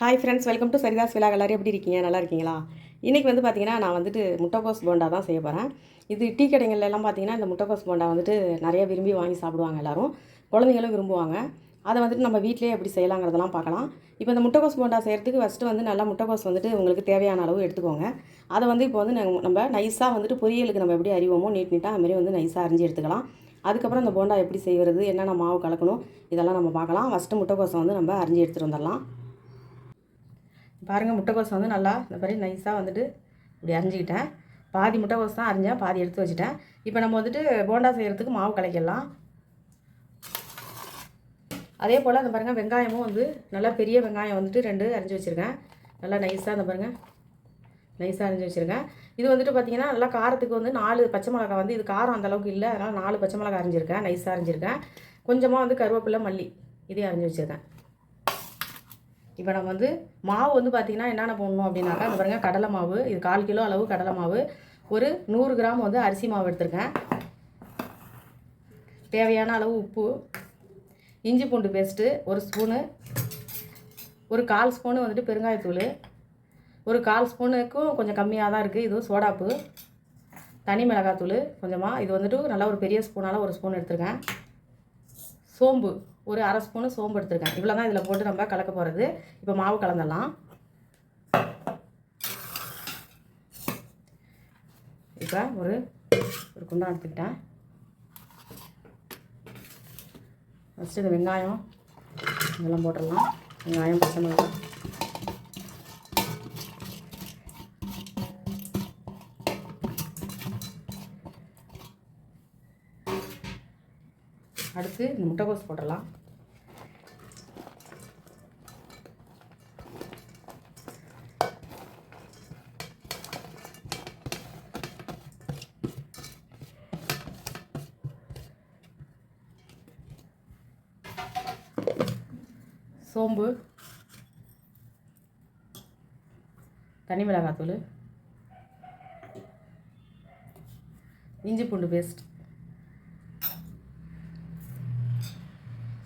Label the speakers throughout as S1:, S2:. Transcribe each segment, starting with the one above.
S1: hi friends welcome to Sarithas விழா எல்லோரும் எப்படி இருக்கீங்க நல்லா இருக்கீங்களா இன்றைக்கி வந்து பார்த்திங்கன்னா நான் வந்துட்டு முட்டைக்கோஸ் போண்டா தான் செய்ய போகிறேன் இது டீ கடைகள்லாம் பார்த்தீங்கன்னா இந்த முட்டைக்கோஸ் போண்டா வந்துட்டு நிறைய விரும்பி வாங்கி சாப்பிடுவாங்க எல்லோரும் குழந்தைங்களும் விரும்புவாங்க அதை வந்துட்டு நம்ம வீட்டிலே எப்படி செய்யலாங்கிறதெல்லாம் பார்க்கலாம் இப்போ இந்த முட்டைக்கோஸ் போண்டா செய்கிறதுக்கு ஃபஸ்ட்டு வந்து நல்லா முட்டைக்கோஸ் வந்துட்டு உங்களுக்கு தேவையான அளவு எடுத்துக்கோங்க அதை வந்து இப்போ வந்து நம்ம நைஸாக வந்துட்டு பொரியலுக்கு நம்ம எப்படி அறிவோமோ நீட் நீட்டாக அதுமாரி வந்து நைஸாக அரிஞ்சு எடுத்துக்கலாம் அதுக்கப்புறம் அந்த போண்டா எப்படி செய்கிறது என்னென்ன மாவு கலக்கணும் இதெல்லாம் நம்ம பார்க்கலாம் ஃபஸ்ட்டு முட்டைக்கோசை வந்து நம்ம அரிஞ்சு எடுத்துகிட்டு வந்துடலாம் பாருங்கள் முட்டைக்கோஸ் வந்து நல்லா இந்த மாதிரி நைஸாக வந்துட்டு இப்படி அரிஞ்சிக்கிட்டேன் பாதி முட்டைக்கோஸ் தான் அரிஞ்சேன் பாதி எடுத்து வச்சுட்டேன் இப்போ நம்ம வந்துட்டு போண்டா செய்கிறதுக்கு மாவு கலைக்கலாம் அதே போல் அந்த பாருங்கள் வெங்காயமும் வந்து நல்லா பெரிய வெங்காயம் வந்துட்டு ரெண்டு அரிஞ்சு வச்சுருக்கேன் நல்லா நைஸாக அந்த பாருங்கள் நைஸாக அரிஞ்சு வச்சுருக்கேன் இது வந்துட்டு பார்த்திங்கன்னா நல்லா காரத்துக்கு வந்து நாலு பச்சை மிளகா வந்து இது காரம் அந்தளவுக்கு இல்லை அதனால் நாலு பச்சை மிளகா அரிஞ்சிருக்கேன் நைஸாக அரிஞ்சிருக்கேன் கொஞ்சமாக வந்து கருவேப்பிலை மல்லி இதே அரிஞ்சு வச்சுருக்கேன் இப்போ நம்ம வந்து மாவு வந்து பார்த்திங்கன்னா என்னென்ன போடணும் அப்படின்னாக்கா அந்த பாருங்கள் கடலை மாவு இது கால் கிலோ அளவு கடலை மாவு ஒரு நூறு கிராம் வந்து அரிசி மாவு எடுத்திருக்கேன் தேவையான அளவு உப்பு இஞ்சி பூண்டு பேஸ்ட்டு ஒரு ஸ்பூனு ஒரு கால் ஸ்பூனு வந்துட்டு பெருங்காயத்தூள் ஒரு கால் ஸ்பூனுக்கும் கொஞ்சம் கம்மியாக தான் இருக்குது இதுவும் சோடாப்பு தனி மிளகாத்தூள் கொஞ்சமாக இது வந்துட்டு நல்லா ஒரு பெரிய ஸ்பூனால் ஒரு ஸ்பூன் எடுத்துருக்கேன் சோம்பு ஒரு அரை ஸ்பூனு சோம்பு எடுத்துருக்கேன் இவ்வளோ தான் இதில் போட்டு நம்ம கலக்க போகிறது இப்போ மாவு கலந்துடலாம் இப்போ ஒரு ஒரு குண்டான் எடுத்துக்கிட்டேன் ஃபஸ்ட்டு இந்த வெங்காயம் இதெல்லாம் போட்டுடலாம் வெங்காயம் பச்சை மிளகாய் வச்சு இந்த முட்டைகோஸ் போடலாம் சோம்பு தனி மிளகாத்தூள் இஞ்சி பூண்டு பேஸ்ட்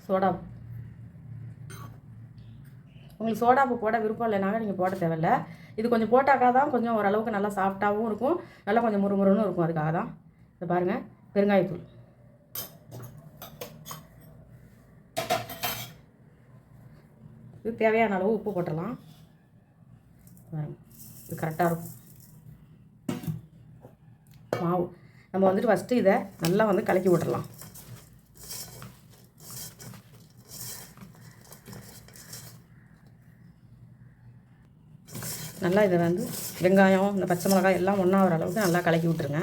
S1: சோடாப்பு உங்களுக்கு சோடாப்பு போட விருப்பம் இல்லைனாலும் நீங்கள் போட தேவையில்ல இது கொஞ்சம் போட்டாக்கா தான் கொஞ்சம் ஓரளவுக்கு நல்லா சாஃப்டாகவும் இருக்கும் நல்லா கொஞ்சம் முறுமுறுன்னு இருக்கும் அதுக்காக தான் இதை பாருங்கள் பெருங்காயத்தூள் இது தேவையான அளவு உப்பு போட்டுடலாம் இது கரெக்டாக இருக்கும் மாவு நம்ம வந்துட்டு ஃபஸ்ட்டு இதை நல்லா வந்து கலக்கி விட்டுடலாம் நல்லா இதை வந்து வெங்காயம் இந்த பச்சை மிளகாய் எல்லாம் ஒன்றா அளவுக்கு நல்லா கலக்கி விட்டுருங்க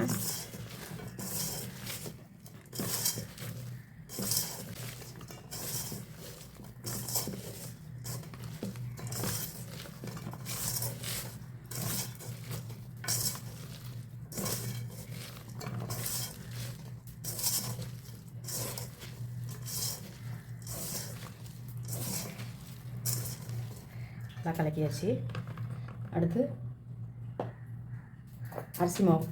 S1: நல்லா கலக்கியாச்சு அடுத்து அரிசி மாவு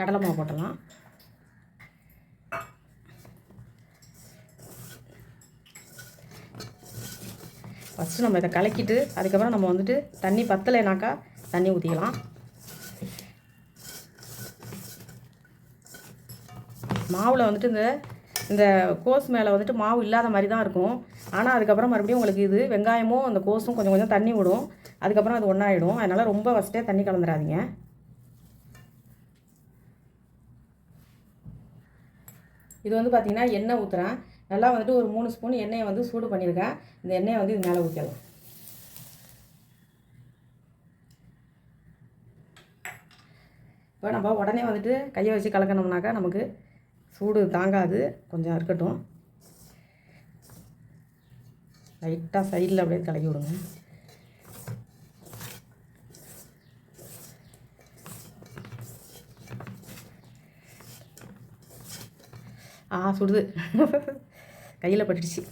S1: கடலை மாவு போட்டலாம் ஃபஸ்ட்டு நம்ம இதை கலக்கிட்டு அதுக்கப்புறம் நம்ம வந்துட்டு தண்ணி பத்தலைனாக்கா தண்ணி ஊற்றிக்கலாம் மாவில் வந்துட்டு இந்த இந்த கோஸ் மேலே வந்துட்டு மாவு இல்லாத மாதிரி தான் இருக்கும் ஆனால் அதுக்கப்புறம் மறுபடியும் உங்களுக்கு இது வெங்காயமும் அந்த கோஸும் கொஞ்சம் கொஞ்சம் தண்ணி விடும் அதுக்கப்புறம் அது ஒன்றாயிடும் அதனால் ரொம்ப ஃபஸ்ட்டே தண்ணி கலந்துடாதீங்க இது வந்து பார்த்திங்கன்னா எண்ணெய் ஊற்றுறேன் நல்லா வந்துட்டு ஒரு மூணு ஸ்பூன் எண்ணெயை வந்து சூடு பண்ணியிருக்கேன் இந்த எண்ணெயை வந்து இது மேலே ஊற்றலாம் இப்போ நம்ம உடனே வந்துட்டு கையை வச்சு கலக்கணும்னாக்கா நமக்கு சூடு தாங்காது கொஞ்சம் இருக்கட்டும் லைட்டாக சைடில் அப்படியே கலக்கி விடுங்க ஆ சுடுது கையில் பட்டுடுச்சு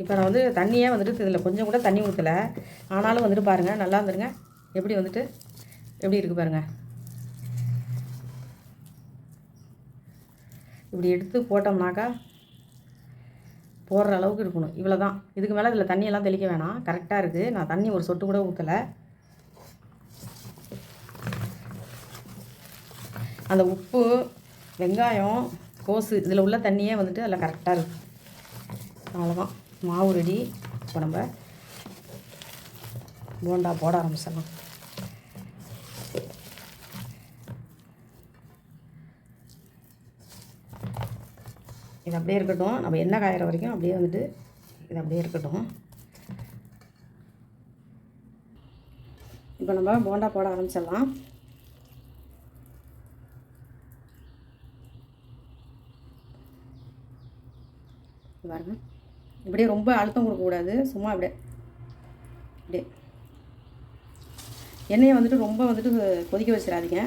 S1: இப்போ நான் வந்து தண்ணியே வந்துட்டு இதில் கொஞ்சம் கூட தண்ணி ஊற்றலை ஆனாலும் வந்துட்டு பாருங்கள் நல்லா வந்துடுங்க எப்படி வந்துட்டு எப்படி இருக்குது பாருங்கள் இப்படி எடுத்து போட்டோம்னாக்கா போடுற அளவுக்கு இருக்கணும் இவ்வளோ தான் இதுக்கு மேலே இதில் தண்ணியெல்லாம் தெளிக்க வேணாம் கரெக்டாக இருக்குது நான் தண்ணி ஒரு சொட்டு கூட ஊற்றலை அந்த உப்பு வெங்காயம் கோசு இதில் உள்ள தண்ணியே வந்துட்டு அதில் கரெக்டாக இருக்கும் அவ்வளோதான் மாவு ரெடி இப்போ நம்ம போண்டா போட ஆரம்பிச்சிடலாம் இது அப்படியே இருக்கட்டும் நம்ம என்ன காயிற வரைக்கும் அப்படியே வந்துட்டு இது அப்படியே இருக்கட்டும் இப்போ நம்ம போண்டா போட ஆரம்பிச்சிடலாம் இப்படியே ரொம்ப அழுத்தம் கொடுக்கக்கூடாது சும்மா அப்படியே அப்படியே எண்ணெயை வந்துட்டு ரொம்ப வந்துட்டு கொதிக்க வச்சிடாதீங்க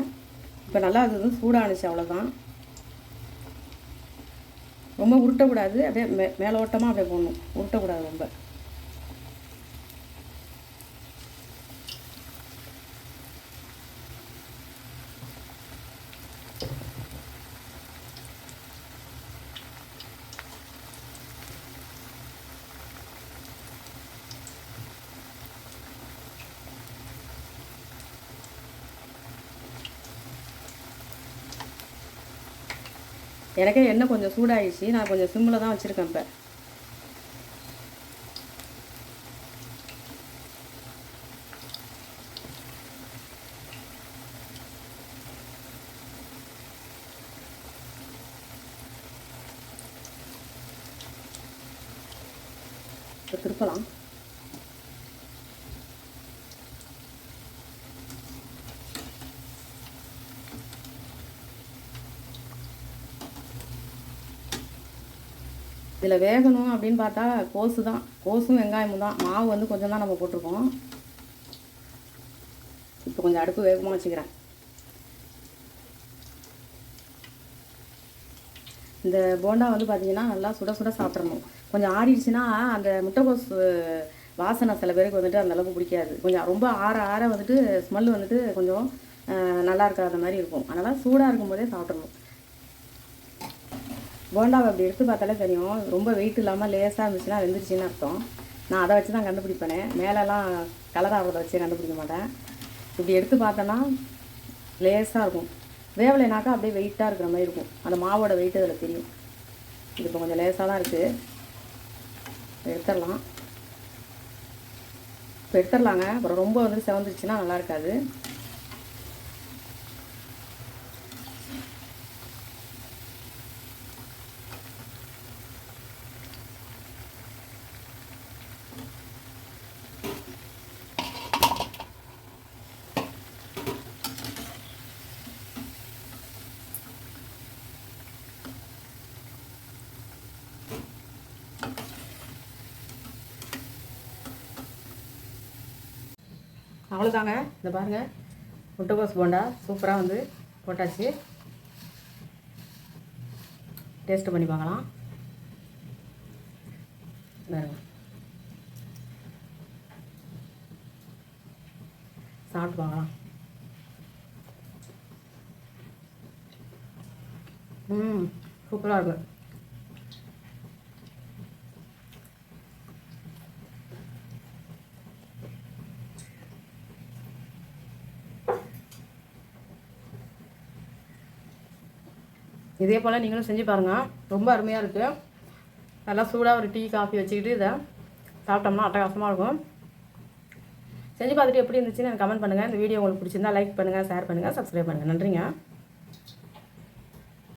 S1: இப்போ நல்லா அது வந்து சூடானுச்சு அவ்வளோதான் ரொம்ப உருட்டக்கூடாது அப்படியே மே மேலோட்டமாக அப்படியே போடணும் உருட்டக்கூடாது ரொம்ப எனக்கே எண்ணெய் கொஞ்சம் சூடாகிடுச்சு நான் கொஞ்சம் சிம்மில் தான் வச்சுருக்கேன் இப்போ திருப்பலாம் இதில் வேகணும் அப்படின்னு பார்த்தா கோசு தான் கோசும் வெங்காயமும் தான் மாவு வந்து கொஞ்சம் தான் நம்ம போட்டிருக்கோம் இப்போ கொஞ்சம் அடுப்பு வேகமாக வச்சுக்கிறேன் இந்த போண்டா வந்து பார்த்திங்கன்னா நல்லா சுட சுட சாப்பிட்றணும் கொஞ்சம் ஆறிடுச்சுன்னா அந்த முட்டைகோஸ் வாசனை சில பேருக்கு வந்துட்டு அந்த அளவுக்கு பிடிக்காது கொஞ்சம் ரொம்ப ஆற ஆற வந்துட்டு ஸ்மெல் வந்துட்டு கொஞ்சம் நல்லா இருக்காத மாதிரி இருக்கும் அதனால் சூடாக இருக்கும்போதே சாப்பிட்றணும் போண்டாவை அப்படி எடுத்து பார்த்தாலே தெரியும் ரொம்ப வெயிட் இல்லாமல் லேசாக இருந்துச்சுன்னா வெந்துருச்சுன்னு அர்த்தம் நான் அதை வச்சு தான் கண்டுபிடிப்பேனே மேலெலாம் கலர் ஆகிறத வச்சு கண்டுபிடிக்க மாட்டேன் இப்படி எடுத்து பார்த்தோன்னா லேஸாக இருக்கும் வேவலைனாக்கா அப்படியே வெயிட்டாக இருக்கிற மாதிரி இருக்கும் அந்த மாவோட வெயிட் அதில் தெரியும் இது இப்போ கொஞ்சம் லேசாக தான் இருக்குது எடுத்துடலாம் இப்போ எடுத்துடலாங்க அப்புறம் ரொம்ப வந்து செவந்துருச்சுன்னா நல்லா இருக்காது அவ்வளோதாங்க இந்த பாருங்கள் முட்டைகோஸ் போண்டா சூப்பராக வந்து போட்டாச்சு டேஸ்ட்டு பண்ணி பார்க்கலாம் சாப்பிட்டு பார்க்கலாம் ம் சூப்பராக இருக்குது இதே போல் நீங்களும் செஞ்சு பாருங்கள் ரொம்ப அருமையாக இருக்குது நல்லா சூடாக ஒரு டீ காஃபி வச்சுக்கிட்டு இதை சாப்பிட்டோம்னா அட்டகாசமாக இருக்கும் செஞ்சு பார்த்துட்டு எப்படி இருந்துச்சுன்னு எனக்கு கமெண்ட் பண்ணுங்கள் இந்த வீடியோ உங்களுக்கு பிடிச்சிருந்தா லைக் பண்ணுங்கள் ஷேர் பண்ணுங்கள் சப்ஸ்கிரைப் பண்ணுங்கள் நன்றிங்க